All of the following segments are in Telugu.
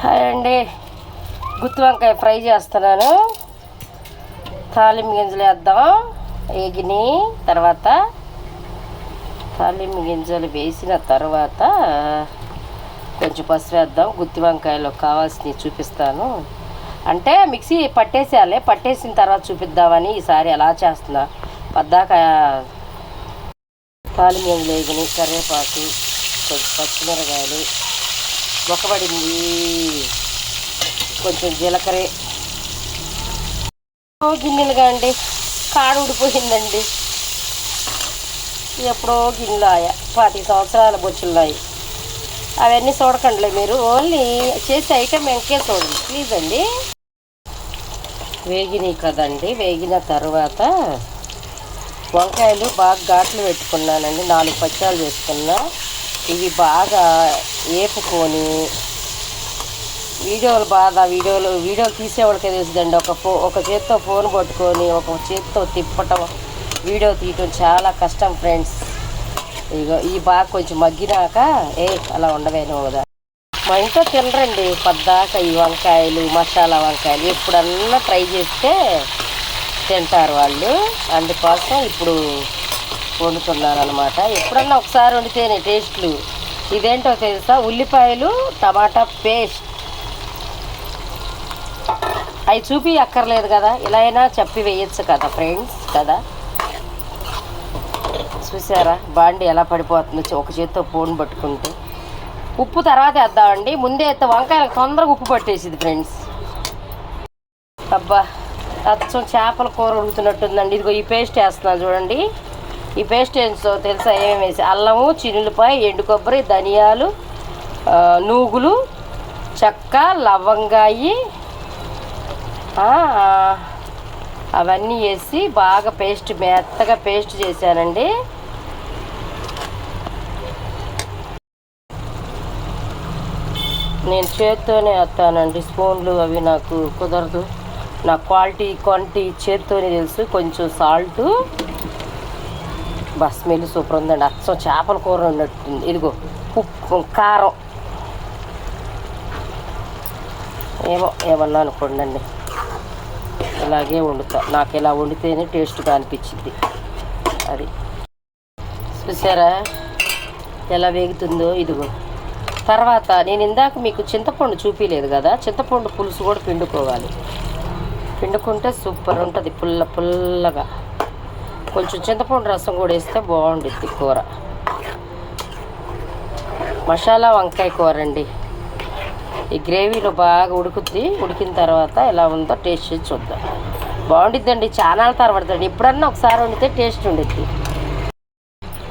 హాయ్ అండి. గుత్తి వంకాయ ఫ్రై చేస్తున్నాను. తాలింపు గింజలు వేద్దాం. ఎగిని తర్వాత తాలింపు గింజలు వేసిన తర్వాత కొంచెం పసుపు వేద్దాం. గుత్తి వంకాయలో కావాల్సినవి చూపిస్తాను. అంటే మిక్సీ పట్టేసేయాలి. పట్టేసిన తర్వాత చూపిద్దామని ఈసారి ఎలా చేస్తున్నా. పద్దాక తాలింపు గింజలు వేగిని కరివేపాకు కొంచెం పచ్చిమిరకాయలు మొక్కబడింది కొంచెం జీలకర్ర. గిన్నెలుగా అండి కాడు ఊడిపోయిందండి. ఎప్పుడో గిన్నెలాయ పాతిక పాతి సంవత్సరాల బొచ్చులున్నాయి అవన్నీ చూడకండిలే మీరు ఓన్లీ చేసే ఐటెం వెంకే చూడండి ప్లీజ్ అండి. వేగినాయి కదండి వేగిన తర్వాత వంకాయలు బాగా ఘాట్లు పెట్టుకున్నానండి నాలుగు పచ్చాలు చేసుకున్నా. ఇవి బాగా ఏపుకొని వీడియోలు బాగా వీడియోలు వీడియోలు తీసేవాళ్ళకే తెలుసుదండి. ఒక ఫో ఒక చేత్తో ఫోన్ పట్టుకొని ఒక చేత్తో తిప్పటం వీడియో తీయటం చాలా కష్టం ఫ్రెండ్స్. ఇగో ఈ బాగా కొంచెం మగ్గినాక ఏ అలా ఉండవేనో కదా. మా ఇంట్లో తినరండి పద్దాక ఈ వంకాయలు మసాలా వంకాయలు. ఎప్పుడన్నా ట్రై చేస్తే తింటారు వాళ్ళు. అందుకోసం ఇప్పుడు వండుతున్నాను అనమాట ఎప్పుడన్నా ఒకసారి వండితేనే టేస్ట్లు. ఇదేంటో తెలుసా? ఉల్లిపాయలు టమాటా పేస్ట్. అవి చూపి అక్కర్లేదు కదా. ఇలా అయినా చెప్పి వేయచ్చు కదా ఫ్రెండ్స్ కదా? చూసారా? బాండి ఎలా పడిపోతుందో ఒక చేత్తో ఫోన్ పట్టుకుంటే. ఉప్పు తర్వాత వేద్దామండి. ముందే అయితే వంకాయలకు తొందరగా ఉప్పు పట్టేసింది ఫ్రెండ్స్. అబ్బా అచ్చం చేపల కూర వండుతున్నట్టుందండి. ఇదిగో ఈ పేస్ట్ వేస్తున్నాను చూడండి. ఈ పేస్ట్ ఏంటో తెలుసా ఏమేమి వేసి? అల్లము చినులపై ఎండు కొబ్బరి ధనియాలు నూగులు చెక్క లవంగాయి అవన్నీ వేసి బాగా పేస్ట్ మెత్తగా పేస్ట్ చేశానండి. నేను చేత్తోనే వేస్తానండి. స్పూన్లు అవి నాకు కుదరదు. నా క్వాలిటీ క్వాంటిటీ చేత్తోనే తెలుసు. కొంచెం సాల్టు. బస్ స్మెల్ సూపర్ ఉందండి. అచ్చం చేపల కూర ఉన్నట్టుంది. ఇదిగో ఉప్పు కారం. ఏమో ఏమన్నా అనుకోండి ఇలాగే వండుతా. నాకు ఇలా వండితేనే టేస్ట్గా అనిపించింది అది. చూసారా? ఎలా వేగుతుందో ఇదిగో. తర్వాత నేను ఇందాక మీకు చింతపండు చూపించలేదు కదా? చింతపండు పులుసు కూడా పిండుకోవాలి. పిండుకుంటే సూపర్ ఉంటుంది. పుల్ల పుల్లగా. కొంచెం చింతపండు రసం కూడా వేస్తే బాగుండుద్ది కూర. మసాలా వంకాయ కూర అండి. ఈ గ్రేవీలో బాగా ఉడుకుద్ది. ఉడికిన తర్వాత ఎలా ఉందో టేస్ట్ చేసి చూద్దాం. బాగుండిద్దండి. చాలా తరబడుతుంది ఎప్పుడన్నా ఒకసారి వండితే టేస్ట్ ఉండిద్ది.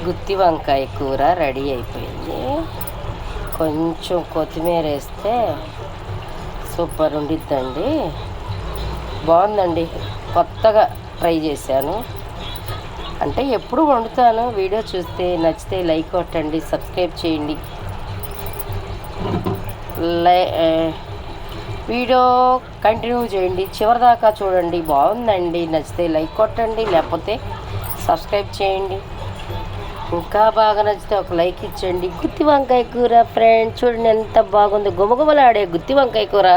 గుత్తి వంకాయ కూర రెడీ అయిపోయింది. కొంచెం కొత్తిమీర వేస్తే సూపర్ ఉండిద్దండి. బాగుందండి. కొత్తగా ట్రై చేశాను. అంటే ఎప్పుడు వండుతాను వీడియో చూస్తే నచ్చితే లైక్ కొట్టండి సబ్స్క్రైబ్ చేయండి. లై వీడియో కంటిన్యూ చేయండి చివరిదాకా చూడండి బాగుందండి నచ్చితే లైక్ కొట్టండి లేకపోతే సబ్స్క్రైబ్ చేయండి. ఇంకా బాగా నచ్చితే ఒక లైక్ ఇచ్చండి. గుత్తి వంకాయ కూర ఫ్రెండ్ చూడండి ఎంత బాగుంది. గుమగుమలాడే గుత్తి వంకాయ కూర.